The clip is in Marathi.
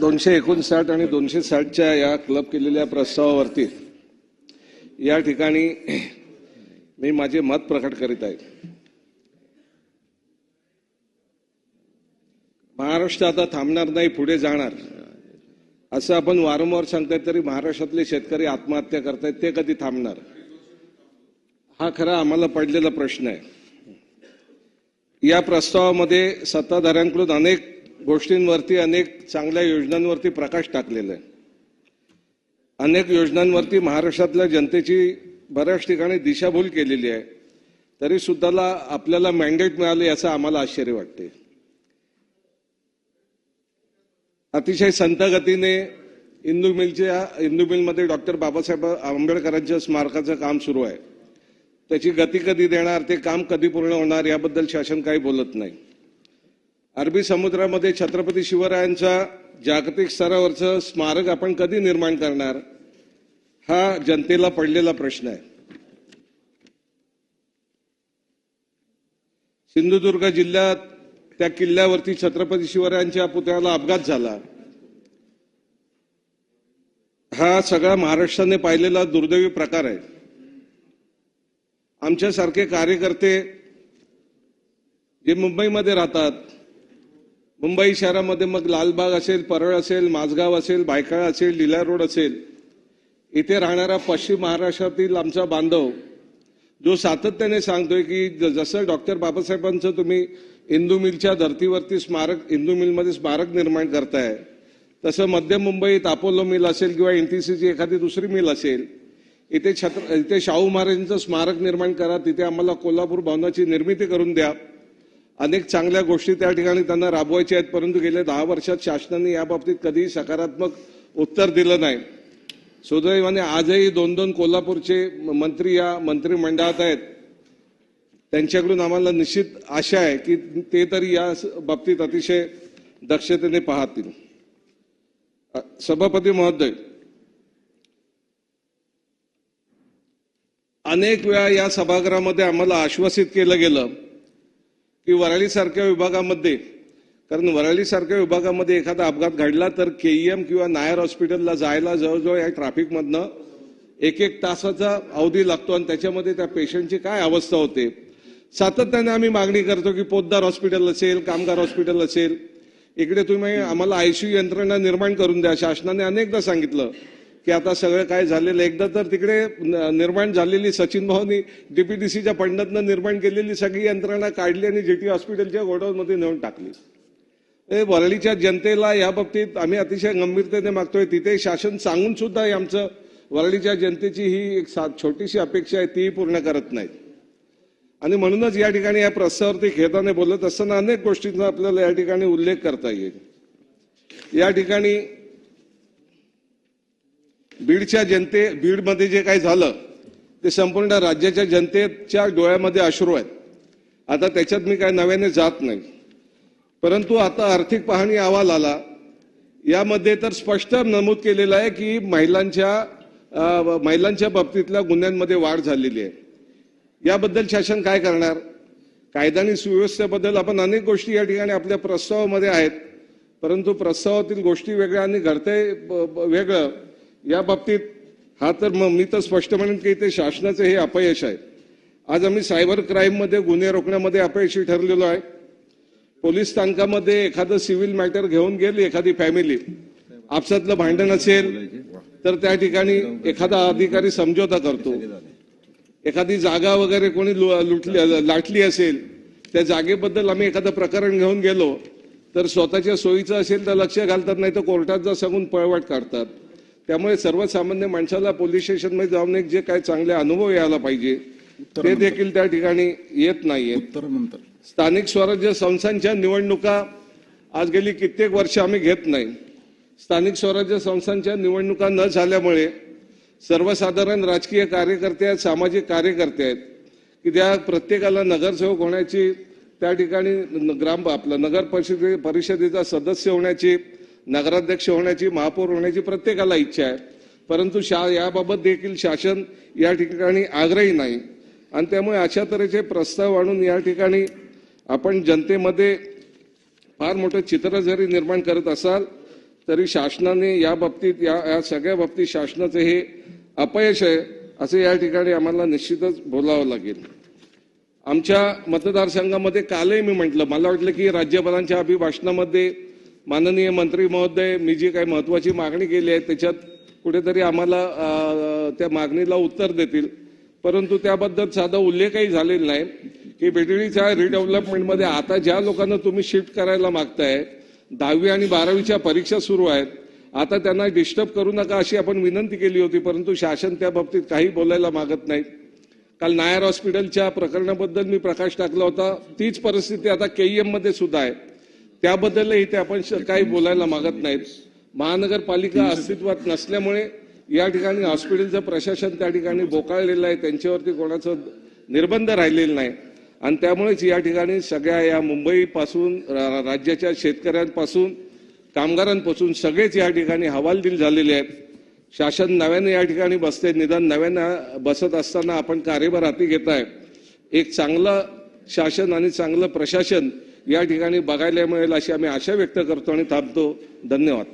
दोनशे एकोणसाठ आणि दोनशे साठच्या या क्लब केलेल्या प्रस्तावावरती या ठिकाणी मी माझे मत प्रकट करीत आहे. महाराष्ट्र आता थांबणार नाही पुढे जाणार. असं आपण वारंवार सांगताय तरी महाराष्ट्रातले शेतकरी आत्महत्या करतायत ते कधी थांबणार? हा खरा आम्हाला पडलेला प्रश्न आहे. या प्रस्तावामध्ये सत्ताधाऱ्यांकडून अनेक गोष्टींवरती अनेक चांगल्या योजनांवरती प्रकाश टाकलेला आहे. अनेक योजनांवरती महाराष्ट्रातल्या जनतेची बऱ्याच ठिकाणी दिशाभूल केलेली आहे. तरी सुद्धाला आपल्याला मॅन्डेट मिळालं याचं आम्हाला आश्चर्य वाटते. अतिशय संतगतीने इंदू मिलच्या इंदू मिलमध्ये डॉक्टर बाबासाहेब आंबेडकरांच्या स्मारकाचं काम सुरू आहे. त्याची गती कधी देणार ते काम कधी पूर्ण होणार याबद्दल शासन काही बोलत नाही. अरबी समुद्रामध्ये छत्रपती शिवरायांचा जागतिक स्तरावरचं स्मारक आपण कधी निर्माण करणार? हा जनतेला पडलेला प्रश्न आहे. सिंधुदुर्ग जिल्ह्यात त्या किल्ल्यावरती छत्रपती शिवरायांच्या पुतळ्याला अपघात झाला. हा सगळा महाराष्ट्राने पाहिलेला दुर्दैवी प्रकार आहे. आमच्यासारखे कार्यकर्ते जे मुंबईमध्ये राहतात मुंबई शहरामध्ये मग लालबाग असेल परळ असेल माझगाव असेल बायकाळ असेल लिला रोड असेल इथे राहणारा पश्चिम महाराष्ट्रातील आमचा बांधव जो सातत्याने सांगतोय की जसं डॉक्टर बाबासाहेबांचं तुम्ही इंदू मिलच्या धर्तीवरती स्मारक इंदू मिलमध्ये स्मारक निर्माण करताय तसं मध्य मुंबईत अपोलो मिल असेल किंवा एन टी सीची एखादी दुसरी मिल असेल इथे छत्र इथे शाहू महाराजांचं स्मारक निर्माण करा तिथे आम्हाला कोल्हापूर भवनाची निर्मिती करून द्या अनेक चांगल्या गोष्टी त्या ठिकाणी त्यांना राबवायच्या आहेत परंतु गेल्या दहा वर्षात शासनाने याबाबतीत कधीही सकारात्मक उत्तर दिलं नाही. सुदैवाने आजही दोन दोन कोल्हापूरचे मंत्री या मंत्रिमंडळात आहेत. त्यांच्याकडून आम्हाला निश्चित आशा आहे की ते तरी या बाबतीत अतिशय दक्षतेने पाहतील. सभापती महोदय अनेक वेळा या सभागृहामध्ये आम्हाला आश्वासित केलं गेलं की वराळीसारख्या विभागामध्ये कारण वराळीसारख्या विभागामध्ये एखादा अपघात घडला तर केईएम किंवा नायर हॉस्पिटलला जायला जवळजवळ या ट्रॅफिकमधनं एक एक तासाचा अवधी लागतो आणि त्याच्यामध्ये त्या पेशंटची काय अवस्था होते. सातत्याने आम्ही मागणी करतो की पोद्दार हॉस्पिटल असेल कामगार हॉस्पिटल असेल इकडे तुम्ही आम्हाला आयसीयू यंत्रणा निर्माण करून द्या. शासनाने अनेकदा सांगितलं की आता सगळं काय झालेलं एकदा तर तिकडे निर्माण झालेली सचिन भाऊनी डीपीडीसीच्या फंडातनं निर्माण केलेली सगळी यंत्रणा काढली आणि जीटी हॉस्पिटलच्या गोडाऊनमध्ये नेऊन टाकली. वरळीच्या जनतेला या बाबतीत आम्ही अतिशय गंभीरतेने मागतोय. तिथे शासन सांगून सुद्धा आमचं वरळीच्या जनतेची ही एक छोटीशी अपेक्षा आहे तीही पूर्ण करत नाहीत. आणि म्हणूनच या ठिकाणी या प्रस्तावावरती खेदाने बोलत असताना अनेक गोष्टींचा आपल्याला या ठिकाणी उल्लेख करता येईल. या ठिकाणी बीडच्या जनते बीडमध्ये जे काही झालं ते संपूर्ण राज्याच्या जनतेच्या डोळ्यामध्ये अश्रू आहेत. आता त्याच्यात मी काय नव्याने जात नाही. परंतु आता आर्थिक पाहणी अहवाल आला. यामध्ये तर स्पष्ट नमूद केलेलं आहे की महिलांच्या महिलांच्या बाबतीतल्या गुन्ह्यांमध्ये वाढ झालेली आहे. याबद्दल शासन काय करणार? कायदा आणि सुव्यवस्थेबद्दल आपण अनेक गोष्टी या ठिकाणी आपल्या प्रस्तावामध्ये आहेत. परंतु प्रस्तावातील गोष्टी वेगळ्या आणि घडतंय वेगळं. या बाबतीत हा तर मग मी तर स्पष्ट म्हणेन की ते शासनाचे हे अपयश आहे. आज आम्ही सायबर क्राईममध्ये गुन्हे रोखण्यामध्ये अपयशी ठरलेलो आहे. पोलीस स्थानकामध्ये एखादं सिव्हिल मॅटर घेऊन गेली एखादी फॅमिली आपसातलं भांडण असेल तर त्या ठिकाणी एखादा अधिकारी समझोता करतो. एखादी जागा वगैरे कोणी लुटली लाटली असेल त्या जागेबद्दल आम्ही एखादं प्रकरण घेऊन गेलो तर स्वतःच्या सोयीचं असेल तर लक्ष घालतात नाही तर कोर्टात जा सांगून पळवाट काढतात. त्यामुळे सर्वसामान्य माणसाला पोलीस स्टेशनमध्ये जाऊन एक जे काही चांगले अनुभव यायला पाहिजे ते देखील त्या ठिकाणी येत नाहीये. स्थानिक स्वराज्य संस्थांच्या निवडणुका आज गेली कित्येक वर्ष आम्ही घेत नाही. स्थानिक स्वराज्य संस्थांच्या निवडणुका न झाल्यामुळे सर्वसाधारण राजकीय कार्यकर्ते आहेत सामाजिक कार्यकर्ते आहेत की त्या प्रत्येकाला नगरसेवक होण्याची त्या ठिकाणी ग्राम आपलं नगर परिषदे परिषदेचा सदस्य होण्याची नगराध्यक्ष होण्याची महापौर होण्याची प्रत्येकाला इच्छा आहे. परंतु शा याबाबत देखील शासन या ठिकाणी आग्रही नाही. आणि त्यामुळे अशा तऱ्हेचे प्रस्ताव आणून या ठिकाणी आपण जनतेमध्ये फार मोठं चित्र जरी निर्माण करत असाल तरी शासनाने या बाबतीत या या सगळ्या बाबतीत शासनाचं हे अपयश आहे असं या ठिकाणी आम्हाला निश्चितच बोलावं लागेल. आमच्या मतदारसंघामध्ये कालही मी म्हटलं मला वाटलं की राज्यपालांच्या अभिभाषणामध्ये माननीय मंत्री महोदय मी जी काही महत्वाची मागणी केली आहे त्याच्यात कुठेतरी आम्हाला त्या मागणीला उत्तर देतील. परंतु त्याबद्दल साधा उल्लेखही झालेला नाही की बेडळीच्या रिडेव्हलपमेंटमध्ये आता ज्या लोकांना तुम्ही शिफ्ट करायला मागताय दहावी आणि बारावीच्या परीक्षा सुरू आहेत आता त्यांना डिस्टर्ब करू नका अशी आपण विनंती केली होती परंतु शासन त्या बाबतीत काही बोलायला मागत नाही. काल नायर हॉस्पिटलच्या प्रकरणाबद्दल मी प्रकाश टाकला होता तीच परिस्थिती आता केईएममध्ये सुद्धा आहे. त्याबद्दलही ते आपण काही बोलायला मागत नाहीत. महानगरपालिका अस्तित्वात नसल्यामुळे या ठिकाणी हॉस्पिटलचं प्रशासन त्या ठिकाणी बोकाळलेलं आहे. त्यांच्यावरती कोणाचं निर्बंध राहिलेलं नाही. आणि त्यामुळेच या ठिकाणी सगळ्या या मुंबईपासून राज्याच्या शेतकऱ्यांपासून कामगारांपासून सगळेच या ठिकाणी हवालदिल झालेले आहेत. शासन नव्याने या ठिकाणी बसते. निदान नव्यानं बसत असताना आपण कार्यभार हाती घेत आहे. एक चांगलं शासन आणि चांगलं प्रशासन या ठिकाणी बघायला मिळेल अशी आम्ही आशा व्यक्त करतो आणि थांबतो. धन्यवाद.